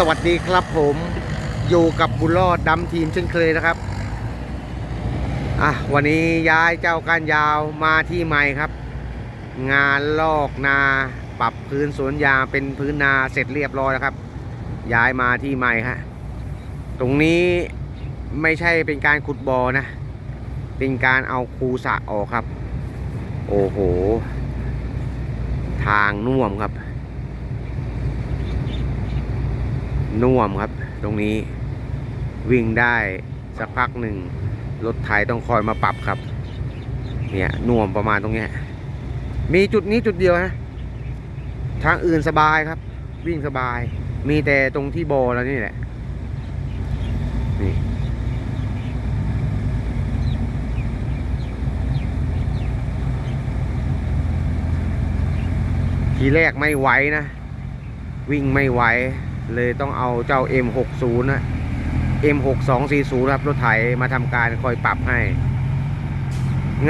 สวัสดีครับผมอยู่กับบุญรอดดำทีมเช่นเคยนะครับอะวันนี้ย้ายเจ้าก้านยาวมาที่ใหม่ครับ งานลอกนาปรับพื้นสวนยางเป็นพื้นนาเสร็จเรียบร้อยแล้วครับ ย้ายมาที่ใหม่ฮะตรงนี้ไม่ใช่เป็นการขุดบอ่อนะ เป็นการเอาคูสะออกครับ โอ้โห ทางน่วมครับ น่วมครับ ตรงนี้วิ่งได้สักพักหนึ่งรถไถต้องคอยมาปรับครับ เนี่ยน่วมประมาณตรงนี้มีจุดนี้จุดเดียวฮะทางอื่นสบายครับ วิ่งสบาย มีแต่ตรงที่โบอแล้วนี่แหละนี่ทีแรกไม่ไหวนะ วิ่งไม่ไหว เลยต้องเอาเจ้า M60 นะ M6240 ครับรถไถมาทำการคอยปรับให้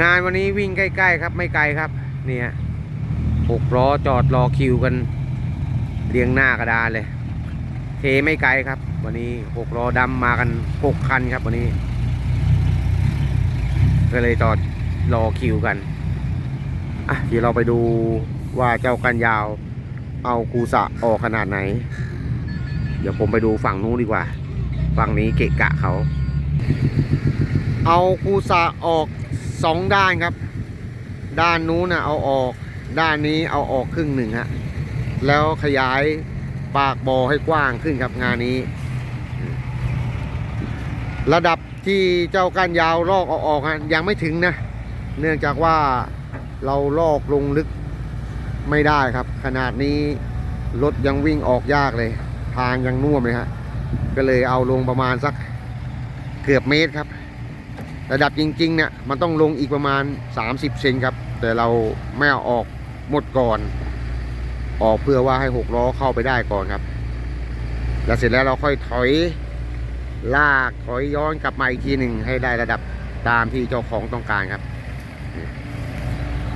งานวันนี้วิ่งใกล้ๆครับไม่ไกลครับเนี่ยหกล้อจอดรอคิวกันเรียงหน้ากระดานเลย เทไม่ไกลครับ วันนี้หกล้อดำมากันหกคันครับวันนี้ ก็เลยจอดรอคิวกันอะเดี๋ยวเราไปดูว่าเจ้ากันยาวเอากูสะออกขนาดไหน เดี๋ยวผมไปดูฝั่งนู้นดีกว่า ฝั่งนี้เกะกะเขา เอากูสะออกสองด้านครับ ด้านนู้นนะเอาออก ด้านนี้เอาออกครึ่งหนึ่งฮะ แล้วขยายปากบอให้กว้างขึ้นครับงานนี้ ระดับที่เจ้าก้านยาวลอกเอาออกฮะยังไม่ถึงนะ เนื่องจากว่าเราลอกลงลึกไม่ได้ครับ ขนาดนี้รถยังวิ่งออกยากเลย ทางยังน่วมเลยฮะก็เลยเอาลงประมาณสักเกือบเมตรครับ ระดับจริงๆเนี่ยมันต้องลงอีกประมาณ 30เซนครับ แต่เราไม่เอาออกหมดก่อน ออกเพื่อว่าให้หกล้อเข้าไปได้ก่อนครับ แล้วเสร็จแล้วเราค่อยถอยลากถอยย้อนกลับมาอีกทีหนึ่งให้ได้ระดับตามที่เจ้าของต้องการครับ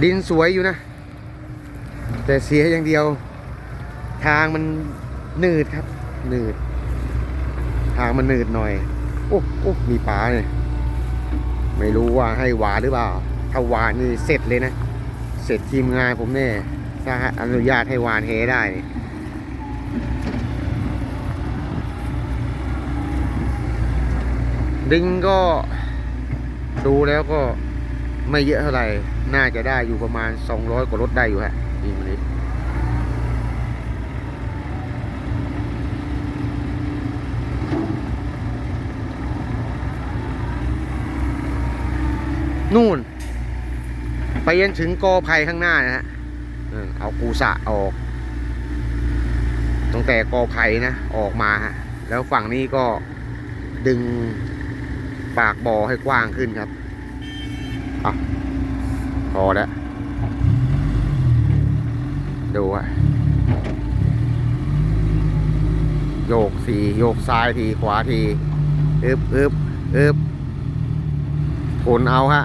ดินสวยอยู่นะ แต่เสียอย่างเดียว ทางมัน หนืดครับหนืด ทางมันหนืดหน่อยโอ้โอ้มีปลาเนี่ยไม่รู้ว่าให้หวานหรือเปล่า ถ้าหวานนี่เสร็จเลยนะ เสร็จทีมงานผมแน่ถ้าอนุญาตให้หวานเฮได้นี่ดิงก็ดูแล้วก็ไม่เยอะเท่าไหร่ น่าจะได้อยู่ประมาณ 200 กว่ารถได้อยู่ฮะดิงมันนี้ นู่น ไปยันถึงกอไผ่ข้างหน้านะฮะเอากูสะออก ตั้งแต่กอไผ่นะ ออกมาฮะ แล้วฝั่งนี้ก็ดึงปากบ่อให้กว้างขึ้นครับอะพอแล้ว ดูอะโยกสีโยกซ้ายทีขวาที อึบอึบอึบทนเอาฮะ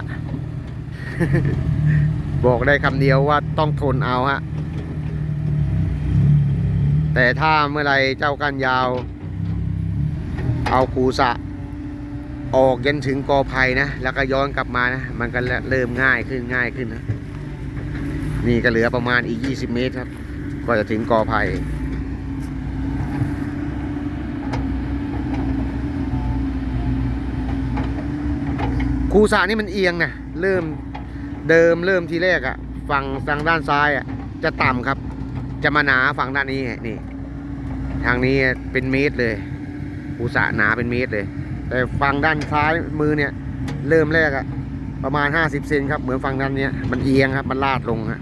บอกได้คำเดียวว่าต้องทนเอาฮะ แต่ถ้าเมื่อไรเจ้ากันยาว เอาคูสะ ออกยันถึงกอไผ่นะ แล้วก็ย้อนกลับมานะ มันก็เริ่มง่ายขึ้นง่ายขึ้นนะ นี่ก็เหลือประมาณอีก 20 เมตรครับ ก็จะถึงกอไผ่คูสะนี่มันเอียงนะเริ่ม เดิมเริ่มทีแรกอะฝั่งทางด้านซ้ายอะจะต่ำครับ จะมาหนาฝั่งด้านนี้นี่ ทางนี้เป็นเมตรเลยคูสะหนาเป็นเมตรเลย แต่ฝั่งด้านซ้ายมือเนี่ย เริ่มแรกอะประมาณ 50 เซนครับ เหมือนฝั่งด้านนี้มันเอียงครับ มันลาดลงฮะ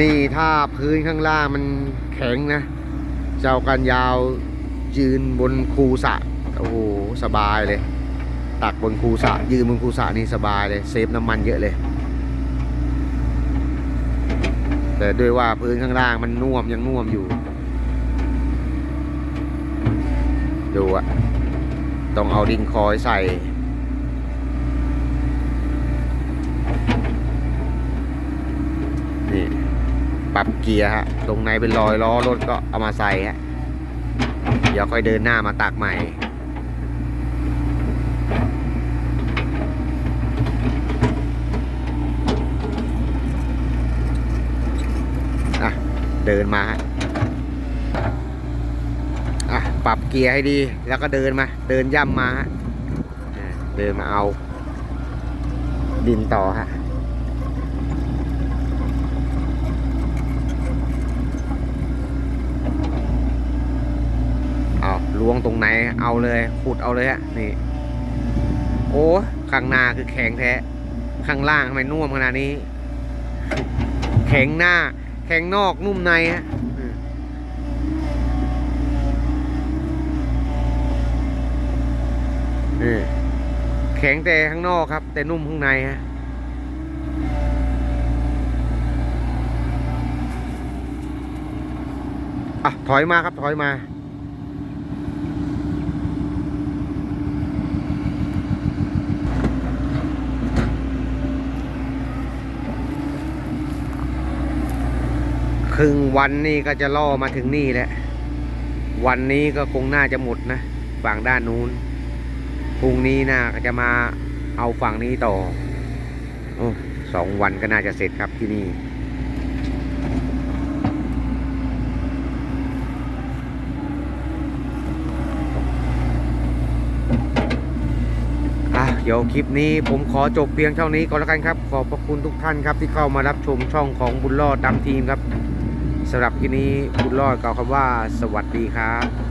นี่ถ้าพื้นข้างล่างมันแข็งนะ เจ้ากันยาวยืนบนคูสะโอ้โหสบายเลย ตักบนคูสะยืนบนคูสะนี่สบายเลยเซฟน้ำมันเยอะเลย แต่ด้วยว่าพื้นข้างล่างมันน่วมยังน่วมอยู่ ดูอะต้องเอาดินคอยใส่นี่ ปรับเกียร์ฮะ ตรงไหนเป็นรอยล้อรถก็เอามาใส่ฮะ เดี๋ยวค่อยเดินหน้ามาตักใหม่ อะ เดินมาฮะ อะ ปรับเกียร์ให้ดี แล้วก็เดินมา เดินย่ำมาฮะ เดินมาเอา ดินต่อฮะ เอาล้ วงตรงไหนเอาเลยขุดเอาเลยฮะนี่ โอ้ข้างหน้าคือแข็งแท้ ข้างล่างทำไมนุ่มขนาดนี้ แข็งหน้า แข็งนอกนุ่มในฮะนี่แข็งแต่ข้างนอกครับ แต่นุ่มข้างในฮะอะถอยมาครับถอยมา ครึ่งวันนี่ก็จะล่อมาถึงนี่แหละ วันนี้ก็คงน่าจะหมดนะ ฝั่งด้านนู้น พรุ่งนี้น่าจะมาเอาฝั่งนี้ต่ออสองวันก็น่าจะเสร็จครับที่นี่อะเดี๋ยวคลิปนี้ผมขอจบเพียงเท่านี้ก่อนแล้วกันครับ ขอบพระคุณทุกท่านครับที่เข้ามารับชมช่องของบุญรอดดำทีมครับ สำหรับที่นี้บุญรอดกล่าวคำว่าสวัสดีครับ